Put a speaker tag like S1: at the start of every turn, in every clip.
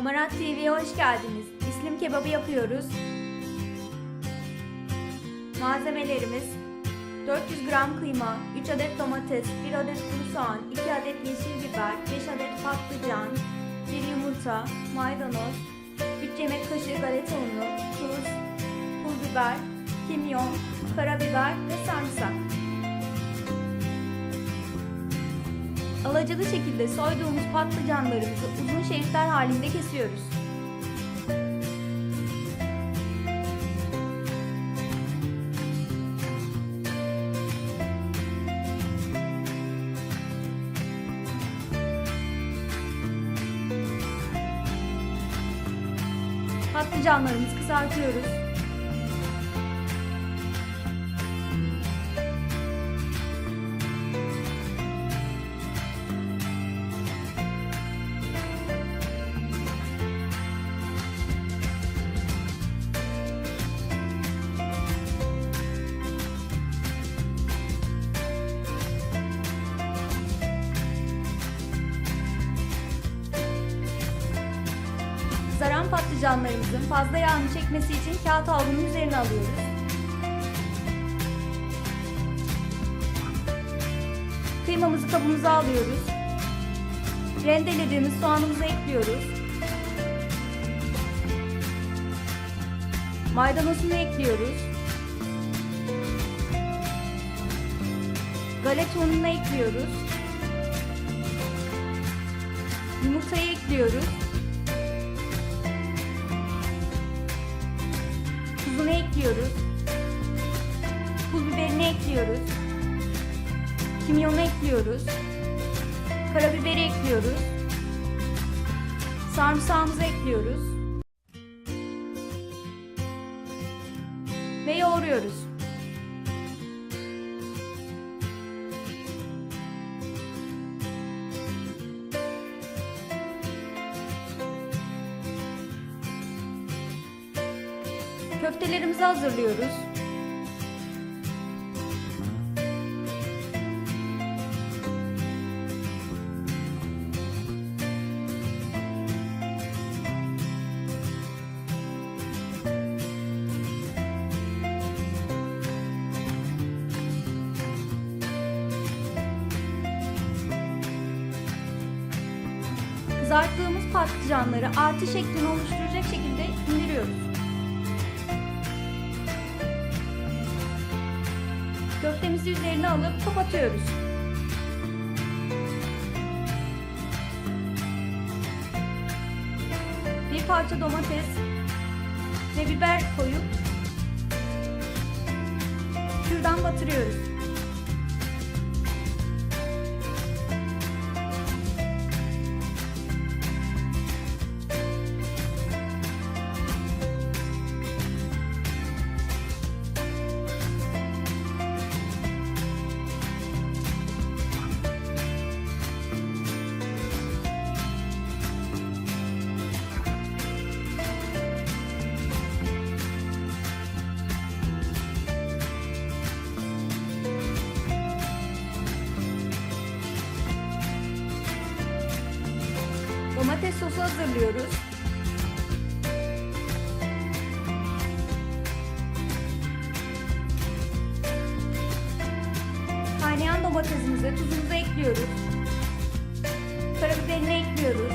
S1: Hamarat TV'ye hoş geldiniz. İslim kebabı yapıyoruz. Malzemelerimiz 400 gram kıyma, 3 adet domates, 1 adet kuru soğan, 2 adet yeşil biber, 5 adet patlıcan, 1 yumurta, maydanoz, 3 yemek kaşığı galeta unu, tuz, pul biber, kimyon, karabiber ve sarımsak. Alacalı şekilde soyduğumuz patlıcanlarımızı uzun şeritler halinde kesiyoruz. Patlıcanlarımızı kızartıyoruz. Patlıcanlarımızın fazla yağını çekmesi için kağıt havlunun üzerine alıyoruz. Kıymamızı kabımıza alıyoruz. Rendelediğimiz soğanımızı ekliyoruz. Maydanozunu ekliyoruz. Galeta ununu ekliyoruz. Yumurtayı ekliyoruz. Ekliyoruz. Pul biberini ekliyoruz. Kimyonu ekliyoruz. Karabiberi ekliyoruz. Sarımsağımızı ekliyoruz. Ve yoğuruyoruz. Köftelerimizi hazırlıyoruz. Kızarttığımız patlıcanları artı şeklini oluşturacak şekilde indiriyoruz. Köftemizi üzerine alıp kapatıyoruz. Bir parça domates ve biber koyup kürdan batırıyoruz. Domates sosu hazırlıyoruz. Kaynayan domatesimize tuzumuzu ekliyoruz. Karabiberini ekliyoruz.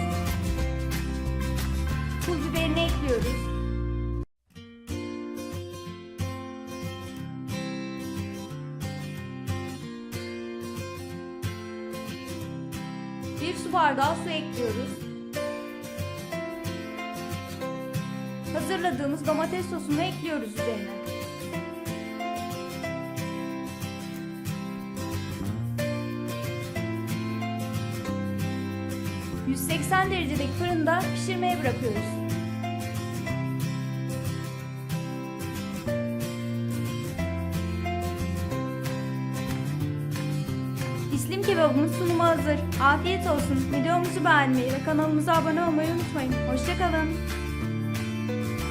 S1: Pul biberini ekliyoruz. Bir su bardağı su ekliyoruz. Hazırladığımız domates sosunu ekliyoruz üzerine. ...180 derecedeki fırında pişirmeye bırakıyoruz. İslim kebabımız sunumu hazır. Afiyet olsun. Videomuzu beğenmeyi ve kanalımıza abone olmayı unutmayın. Hoşçakalın.